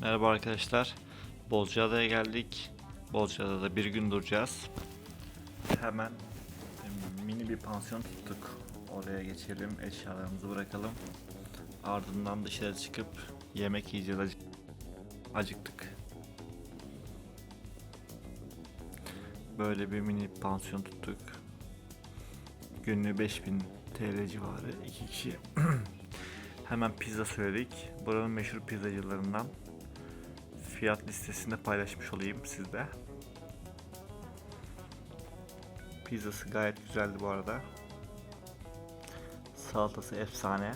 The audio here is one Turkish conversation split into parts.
Merhaba arkadaşlar. Bozcaada'ya geldik. Bozcaada'da bir gün duracağız. Hemen mini bir pansiyon tuttuk. Oraya geçelim, eşyalarımızı bırakalım. Ardından dışarı çıkıp yemek yiyeceğiz. Acı- acıktık. Böyle bir mini pansiyon tuttuk. Günlüğü 5000 TL civarı. iki kişi. Hemen pizza söyledik. Buranın meşhur pizzacılarından fiyat listesinde paylaşmış olayım sizde. Pizzası gayet güzeldi bu arada. Salatası efsane.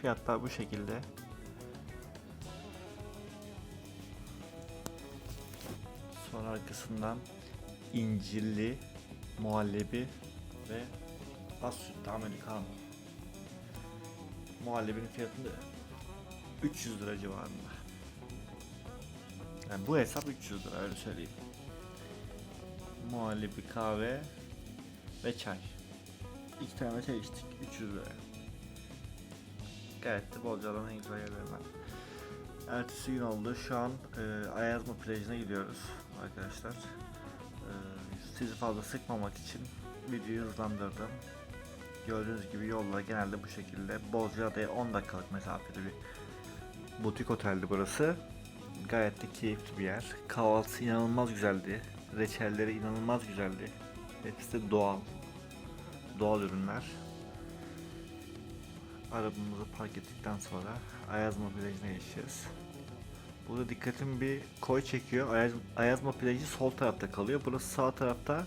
Fiyatlar bu şekilde. Sonra arkasından incirli muhallebi ve az sütlü americano. Muhallebinin fiyatı da 300 lira civarında. Yani bu hesap 300 lira öyle söyleyeyim. Muhallebi, kahve ve çay. İki tane çay içtik 300 lira. Gayet de Bolca'dan en güzel yerlerinden. Ertesi gün oldu. Şu an e, Ayazma plajına gidiyoruz arkadaşlar. E, sizi fazla sıkmamak için videoyu hızlandırdım. Gördüğünüz gibi yollar genelde bu şekilde. Bozcaada'ya 10 dakikalık mesafede bir butik oteldi burası. Gayet de keyifli bir yer. Kahvaltısı inanılmaz güzeldi. Reçelleri inanılmaz güzeldi. Hepsi de doğal. Doğal ürünler. Arabamızı park ettikten sonra Ayazma plajına geçeceğiz. Burada dikkatim bir koy çekiyor. Ayaz, Ayazma plajı sol tarafta kalıyor. Burası sağ tarafta.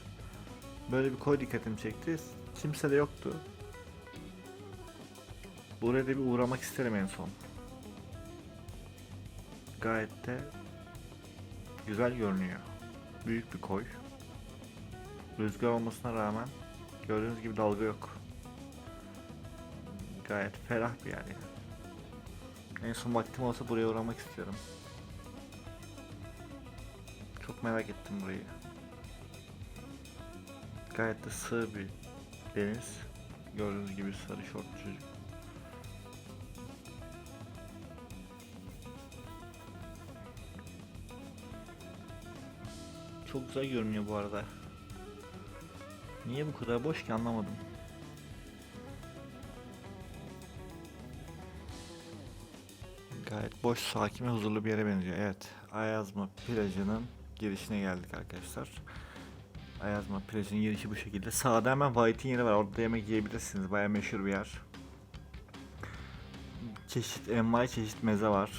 Böyle bir koy dikkatimi çekti. Kimse de yoktu. Buraya da bir uğramak isterim en son. Gayet de güzel görünüyor. Büyük bir koy. Rüzgar olmasına rağmen gördüğünüz gibi dalga yok. Gayet ferah bir yer yani. En son vaktim olsa buraya uğramak istiyorum. Çok merak ettim burayı. Gayet de sığ bir deniz. Gördüğünüz gibi sarı şortlu çocuk. Çok güzel görünüyor bu arada. Niye bu kadar boş ki anlamadım. Gayet boş, sakin ve huzurlu bir yere benziyor. Evet, Ayazma plajının girişine geldik arkadaşlar. Ayazma plajının girişi bu şekilde. Sağda hemen White'in yeri var. Orada da yemek yiyebilirsiniz. Baya meşhur bir yer. Çeşit, envai çeşit meze var.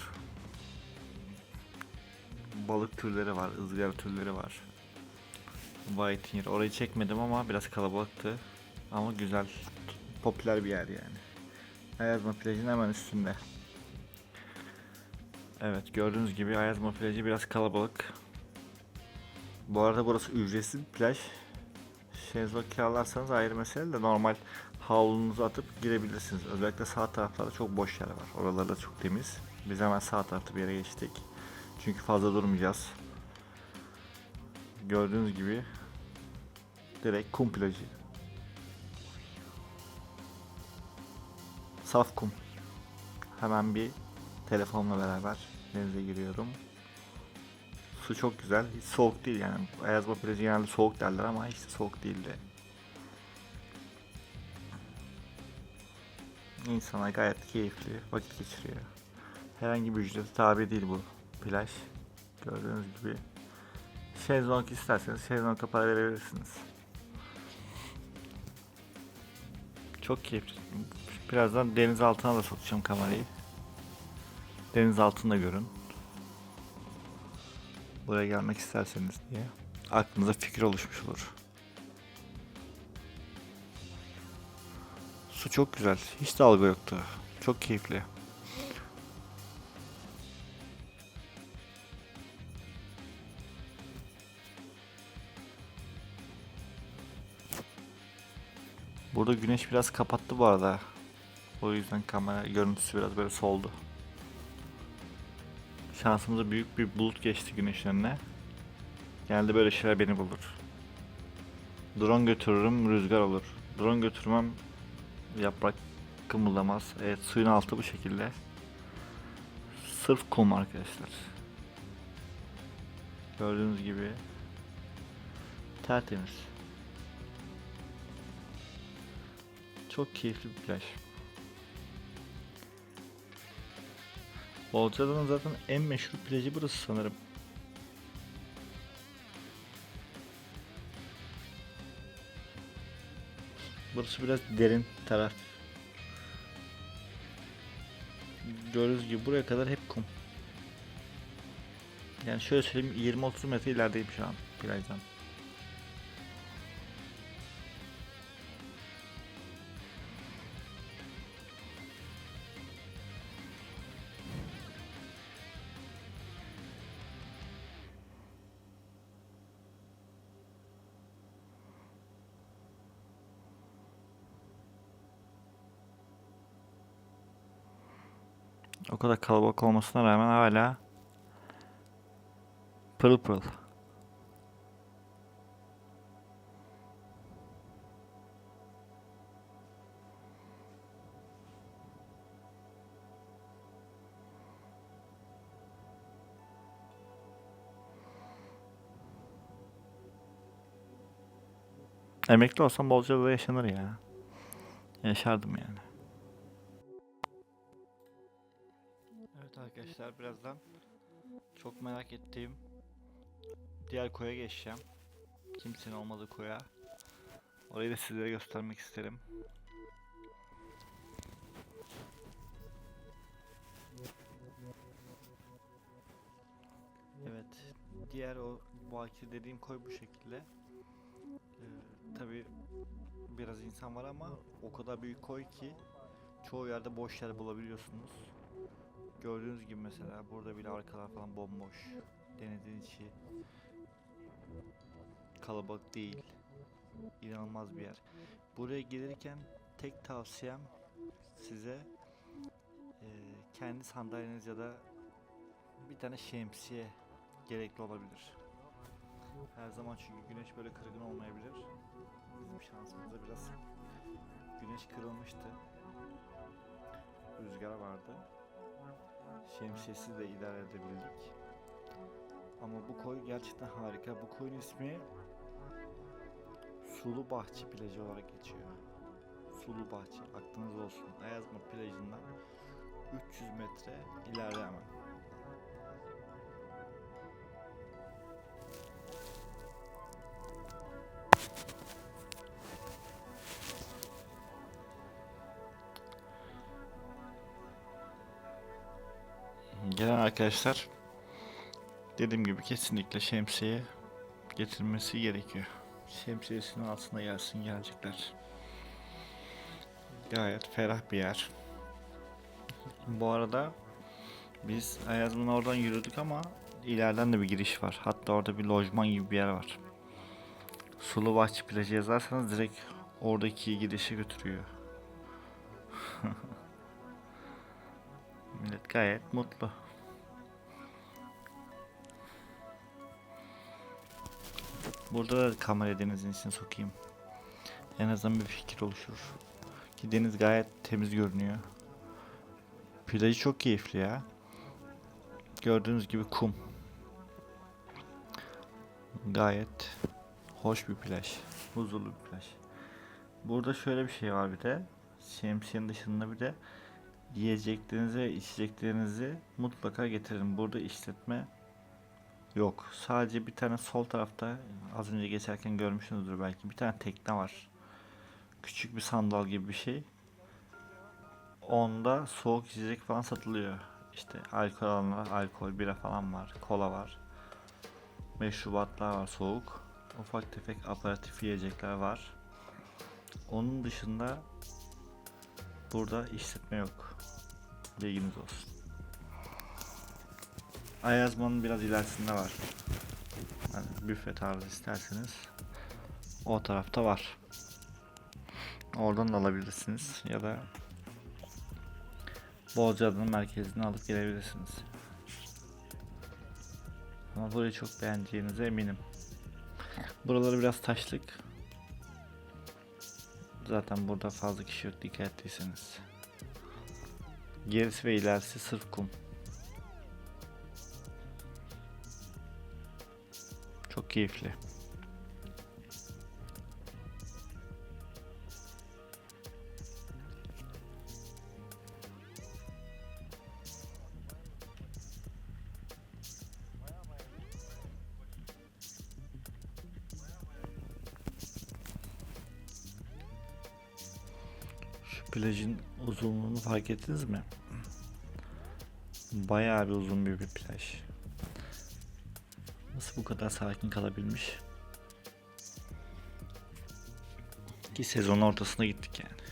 Balık türleri var, ızgara türleri var. White'in yeri. Orayı çekmedim ama biraz kalabalıktı. Ama güzel, popüler bir yer yani. Ayazma plajının hemen üstünde. Evet gördüğünüz gibi Ayazma plajı biraz kalabalık. Bu arada burası ücretsiz bir plaj. Şezlong kiralarsanız ayrı mesele de normal havlunuzu atıp girebilirsiniz. Özellikle sağ taraflarda çok boş yer var. Oralar da çok temiz. Biz hemen sağ tarafta bir yere geçtik. Çünkü fazla durmayacağız. Gördüğünüz gibi direkt kum plajı. Saf kum. Hemen bir telefonla beraber denize giriyorum. Su çok güzel. Hiç soğuk değil yani. Ayazma plajı genelde soğuk derler ama hiç de soğuk değildi. İnsana gayet keyifli vakit geçiriyor. Herhangi bir ücrete tabi değil bu plaj. Gördüğünüz gibi. Şezlong isterseniz şezlong'a para verebilirsiniz. Çok keyifli. Birazdan deniz altına da sokacağım kamerayı. Deniz altında görün. Buraya gelmek isterseniz diye aklınıza fikir oluşmuş olur. Su çok güzel. Hiç dalga yoktu. Çok keyifli. Burada güneş biraz kapattı bu arada. O yüzden kamera görüntüsü biraz böyle soldu. Şansımıza büyük bir bulut geçti güneşin önüne. Genelde böyle şeyler beni bulur. Drone götürürüm rüzgar olur. Drone götürmem yaprak kımıldamaz. Evet suyun altı bu şekilde. sırf kum arkadaşlar. Gördüğünüz gibi tertemiz. Çok keyifli bir plaj. Bolca'danın zaten en meşhur plajı burası sanırım. Burası biraz derin taraf. Gördüğünüz gibi buraya kadar hep kum. Yani şöyle söyleyeyim 20-30 metre ilerideyim şu an plajdan. Kadar kalabalık olmasına rağmen hala pırıl pırıl. Emekli olsam Bolca'da yaşanır ya. Yaşardım yani. Arkadaşlar birazdan çok merak ettiğim diğer koya geçeceğim. Kimsenin olmadığı koya. Orayı da sizlere göstermek isterim. Evet, diğer o Bakir dediğim koy bu şekilde. Ee, Tabi biraz insan var ama o kadar büyük koy ki çoğu yerde boş yer bulabiliyorsunuz. Gördüğünüz gibi mesela burada bile arkalar falan bomboş. Denizin içi kalabalık değil. İnanılmaz bir yer. Buraya gelirken tek tavsiyem size eee, kendi sandalyeniz ya da bir tane şemsiye gerekli olabilir. Her zaman çünkü güneş böyle kırgın olmayabilir. Bizim şansımızda biraz güneş kırılmıştı. Rüzgar vardı. Şemsiyesiz de idare edebildik. Ama bu koy gerçekten harika. Bu koyun ismi Sulu Bahçe plajı olarak geçiyor. Sulu Bahçe aklınızda olsun. Ayazma plajından 300 metre ileride hemen. Gelen arkadaşlar dediğim gibi kesinlikle şemsiye getirmesi gerekiyor. Şemsiyesinin altına gelsin gelecekler. Gayet ferah bir yer. Bu arada biz Ayazlı'nın oradan yürüdük ama ileriden de bir giriş var. Hatta orada bir lojman gibi bir yer var. Sulu Bahçe plajı yazarsanız direkt oradaki girişe götürüyor. Millet gayet mutlu. Burada da kamera denizin içine sokayım. En azından bir fikir oluşur. Ki deniz gayet temiz görünüyor. Plajı çok keyifli ya. Gördüğünüz gibi kum. Gayet hoş bir plaj. Huzurlu bir plaj. Burada şöyle bir şey var bir de. Şemsiyenin dışında bir de yiyeceklerinizi ve içeceklerinizi mutlaka getirin. Burada işletme yok. Sadece bir tane sol tarafta az önce geçerken görmüşsünüzdür belki. Bir tane tekne var. Küçük bir sandal gibi bir şey. Onda soğuk içecek falan satılıyor. İşte alkol alanlar, alkol, bira falan var. Kola var. Meşrubatlar var soğuk. Ufak tefek aparatif yiyecekler var. Onun dışında burada işletme yok. Bilginiz olsun. Ayazmanın biraz ilerisinde var. Yani büfe tarzı isterseniz o tarafta var. Oradan da alabilirsiniz ya da Bozcaada'nın merkezine alıp gelebilirsiniz. Ama burayı çok beğeneceğinize eminim. Buraları biraz taşlık. Zaten burada fazla kişi yok dikkat ettiyseniz. Gerisi ve ilerisi sırf kum. Keyifli. Şu plajın uzunluğunu fark ettiniz mi? Bayağı bir uzun bir, bir plaj. Bu kadar sakin kalabilmiş? Ki sezonun ortasına gittik yani.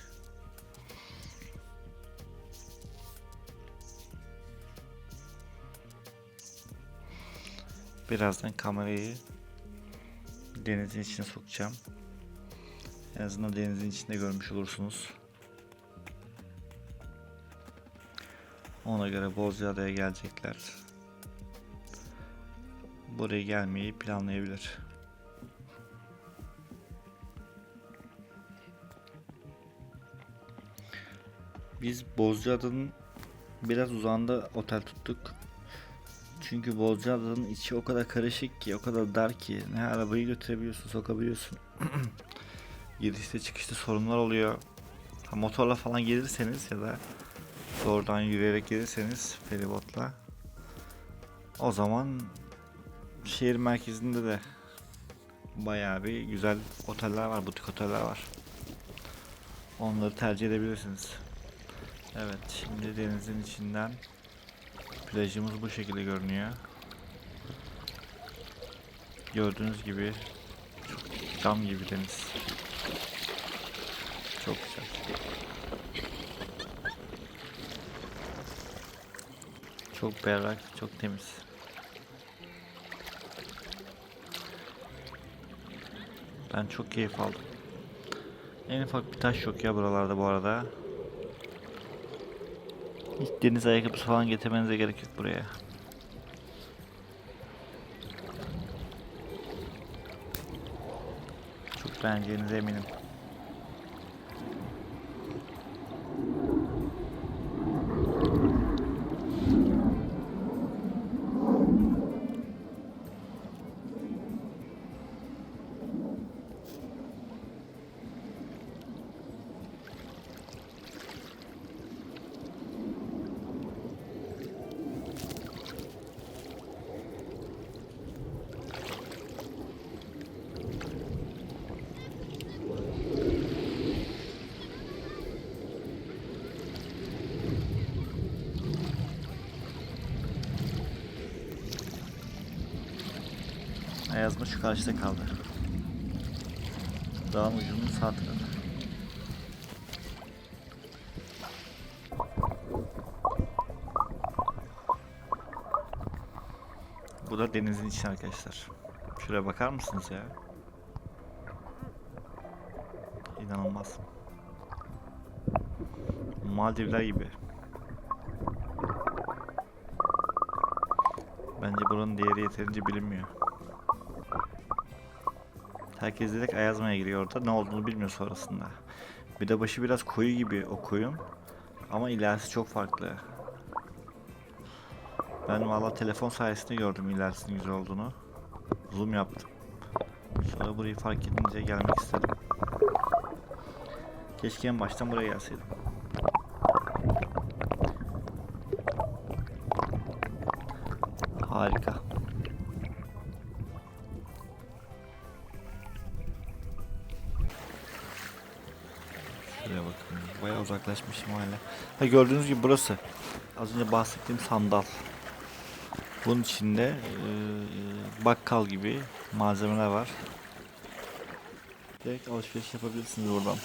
Birazdan kamerayı denizin içine sokacağım. En azından denizin içinde görmüş olursunuz. Ona göre Bozcaada'ya gelecekler. Buraya gelmeyi planlayabilir. Biz Bozcaada'nın biraz uzağında otel tuttuk. Çünkü Bozcaada'nın içi o kadar karışık ki, o kadar dar ki ne arabayı götürebiliyorsun, sokabiliyorsun. Girişte çıkışta sorunlar oluyor. Ha, motorla falan gelirseniz ya da doğrudan yürüyerek gelirseniz feribotla o zaman şehir merkezinde de bayağı bir güzel oteller var, butik oteller var. Onları tercih edebilirsiniz. Evet, şimdi denizin içinden plajımız bu şekilde görünüyor. Gördüğünüz gibi çok cam gibi deniz. Çok güzel. Çok berrak, çok temiz. Ben çok keyif aldım. En ufak bir taş yok ya buralarda bu arada. Hiç deniz ayakkabısı falan getirmenize gerek yok buraya. Çok beğeneceğinize eminim. Ayazma şu karşıda kaldı. Dağın ucunun sağ tarafı. Bu da denizin içi arkadaşlar. Şuraya bakar mısınız ya? İnanılmaz. Maldivler gibi. Bence buranın değeri yeterince bilinmiyor. Herkes direkt Ayazma'ya giriyor orada. Ne olduğunu bilmiyor sonrasında. Bir de başı biraz koyu gibi o koyun. Ama ilerisi çok farklı. Ben valla telefon sayesinde gördüm ilerisinin güzel olduğunu. Zoom yaptım. Sonra burayı fark edince gelmek istedim. Keşke en baştan buraya gelseydim. Hala. Ha gördüğünüz gibi burası. Az önce bahsettiğim sandal. Bunun içinde e, bakkal gibi malzemeler var. Direkt alışveriş yapabilirsiniz buradan.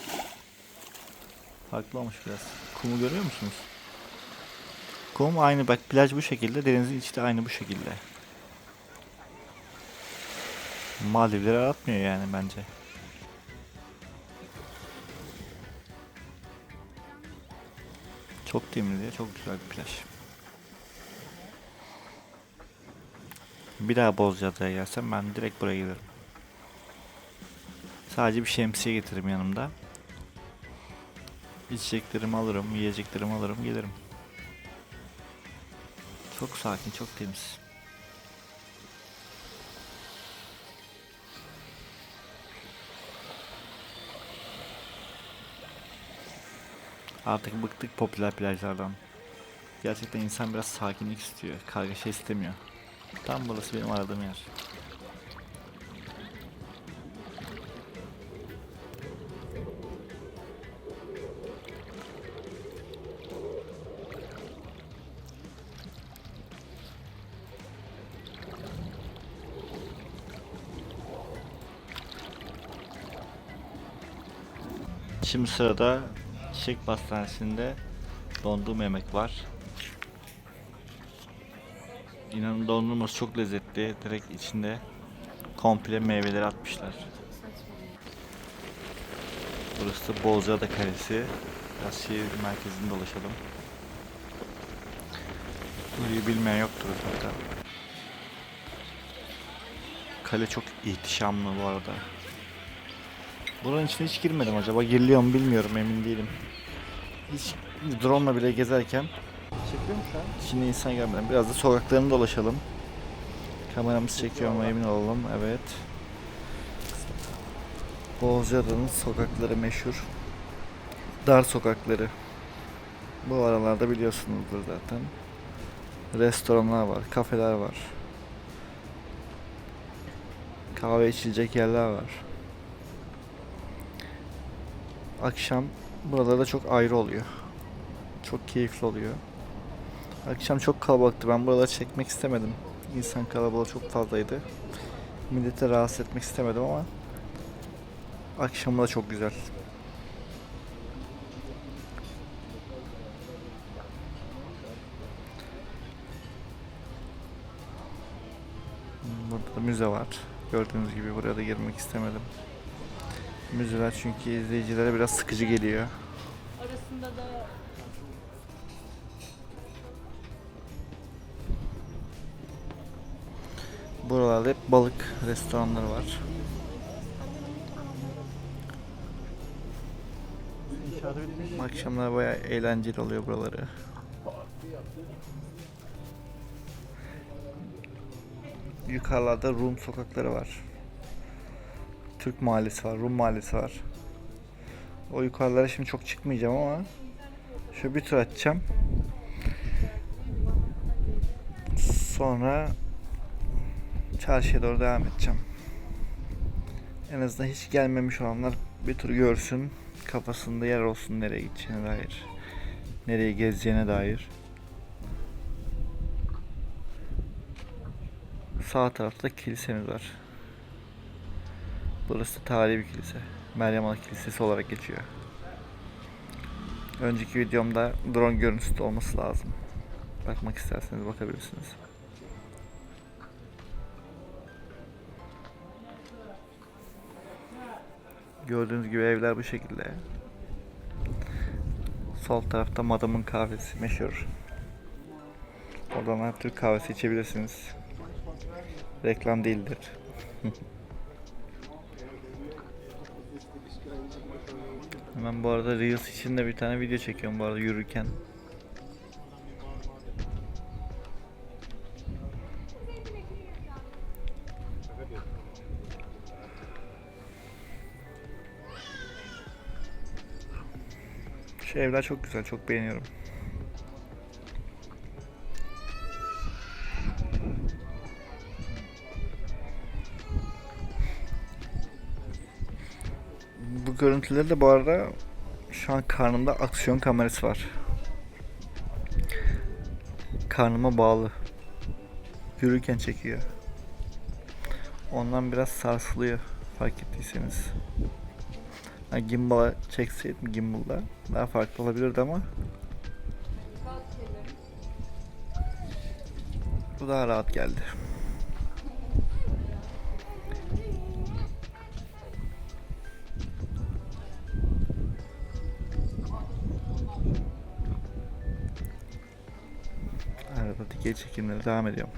Farklı olmuş biraz. Kumu görüyor musunuz? Kum aynı bak plaj bu şekilde denizin içi de aynı bu şekilde. Maldivleri aratmıyor yani bence. Çok temiz ya, çok güzel bir plaj. Bir daha Bozcaada'ya gelsem ben direkt buraya gelirim. Sadece bir şemsiye getiririm yanımda. İçeceklerimi alırım, yiyeceklerimi alırım, gelirim. Çok sakin, çok temiz. Artık bıktık popüler plajlardan. Gerçekten insan biraz sakinlik istiyor. Kargaşa istemiyor. Tam burası benim aradığım yer. Şimdi sırada Çiçek Pastanesi'nde dondurma yemek var. İnanın dondurması çok lezzetli. Direkt içinde komple meyveleri atmışlar. Burası da Bozcaada Kalesi. Biraz şehir merkezinde dolaşalım. Burayı bilmeyen yoktur zaten. Kale çok ihtişamlı bu arada. Buranın içine hiç girmedim acaba giriliyor mu bilmiyorum emin değilim. Hiç drone'la bile gezerken Çekiyor mu şu an? Şimdi insan görmedim. Biraz da sokaklarını dolaşalım. Kameramız çekiyor mu emin olalım. Evet. Bozcaada'nın sokakları meşhur. Dar sokakları. Bu aralarda biliyorsunuzdur zaten. Restoranlar var, kafeler var. Kahve içilecek yerler var. Akşam buralarda çok ayrı oluyor. Çok keyifli oluyor. Akşam çok kalabalıktı. Ben buraları çekmek istemedim. İnsan kalabalığı çok fazlaydı. Millete rahatsız etmek istemedim ama akşamı da çok güzel. Burada da müze var. Gördüğünüz gibi buraya da girmek istemedim. Müzeler çünkü izleyicilere biraz sıkıcı geliyor. Arasında da Buralarda hep balık restoranları var. Akşamlar bayağı eğlenceli oluyor buraları. Yukarılarda Rum sokakları var. Türk mahallesi var, Rum mahallesi var. O yukarılara şimdi çok çıkmayacağım ama şöyle bir tur atacağım. Sonra çarşıya doğru devam edeceğim. En azından hiç gelmemiş olanlar bir tur görsün. Kafasında yer olsun nereye gideceğine dair. Nereye gezeceğine dair. Sağ tarafta kilisemiz var. Burası tarihi bir kilise. Meryem Ana Kilisesi olarak geçiyor. Önceki videomda drone görüntüsü olması lazım. Bakmak isterseniz bakabilirsiniz. Gördüğünüz gibi evler bu şekilde. Sol tarafta Madam'ın kahvesi meşhur. Oradan her türlü kahvesi içebilirsiniz. Reklam değildir. Hemen bu arada Reels için de bir tane video çekiyorum bu arada yürürken. Şu evler çok güzel, çok beğeniyorum. Bu görüntüleri de bu arada şu an karnımda aksiyon kamerası var. Karnıma bağlı. Yürürken çekiyor. Ondan biraz sarsılıyor fark ettiyseniz. Ha, gimbal'a çekseydim gimbal'da daha farklı olabilirdi ama bu daha rahat geldi. Arada dikey çekimleri devam ediyorum.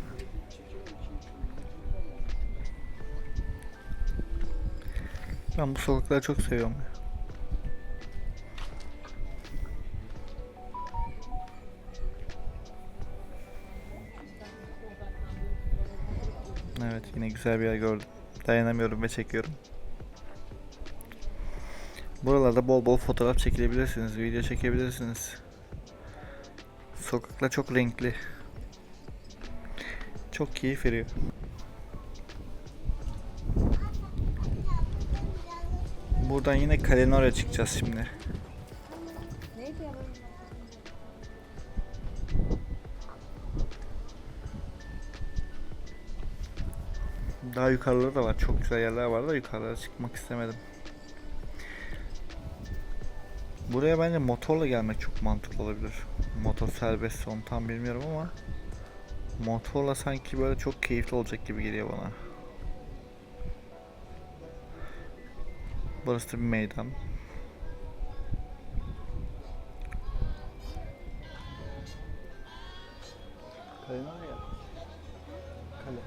Ben bu sokakları çok seviyorum. Evet yine güzel bir yer gördüm. Dayanamıyorum ve çekiyorum. Buralarda bol bol fotoğraf çekilebilirsiniz, video çekebilirsiniz. Sokaklar çok renkli. Çok keyif veriyor. Buradan yine kalenin oraya çıkacağız şimdi. Daha yukarıları da var. Çok güzel yerler var da yukarılara çıkmak istemedim. Buraya bence motorla gelmek çok mantıklı olabilir. Motor serbest onu tam bilmiyorum ama motorla sanki böyle çok keyifli olacak gibi geliyor bana. Burası da bir meydan. Kale ne oraya? Kale.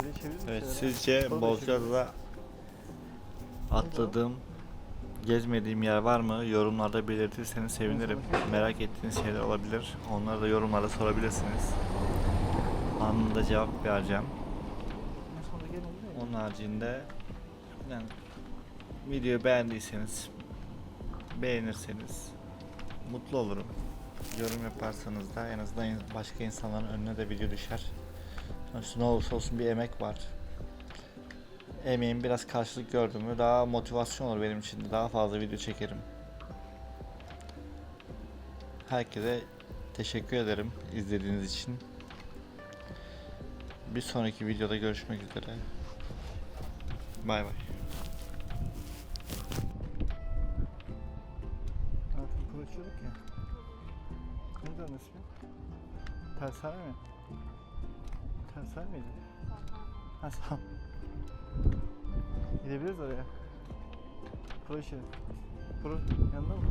Çevir çevir. bir Evet sizce Bozcaada'da atladığım, gezmediğim yer var mı? Yorumlarda belirtirseniz sevinirim. Merak ettiğiniz şeyler olabilir. Onları da yorumlarda sorabilirsiniz. Anında cevap vereceğim. Onun haricinde yani videoyu beğendiyseniz beğenirseniz mutlu olurum. Yorum yaparsanız da en azından başka insanların önüne de video düşer. Sonuçta ne olursa olsun bir emek var. Emeğin biraz karşılık gördüğümü daha motivasyon olur benim için de daha fazla video çekerim. Herkese teşekkür ederim izlediğiniz için. Bir sonraki videoda görüşmek üzere. Bay bay. Artık konuşuyorduk ya. Neydi ismi? Tersane mi? Tersane miydi? Ha sağ ol. Gidebiliriz oraya. Pro işi. Pro yanında mı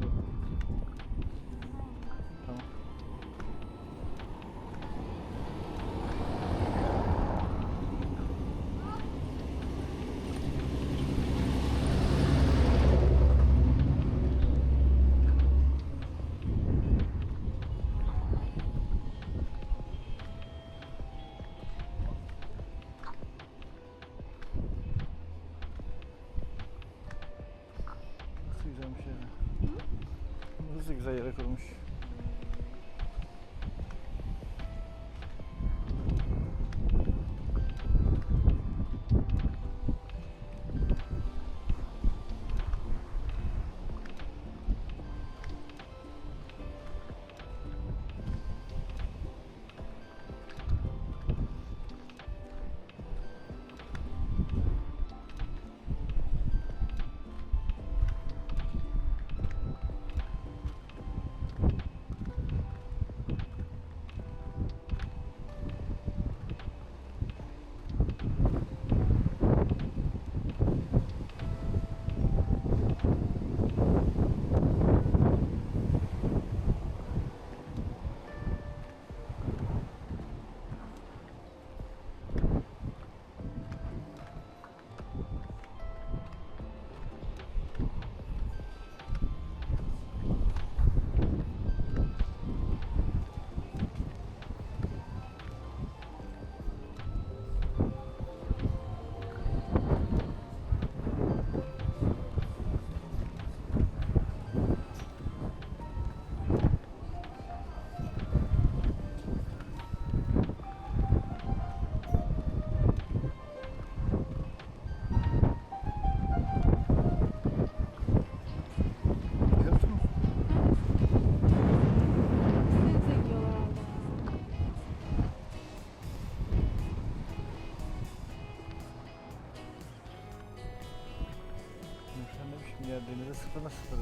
ya denize sıfırına sıfırı.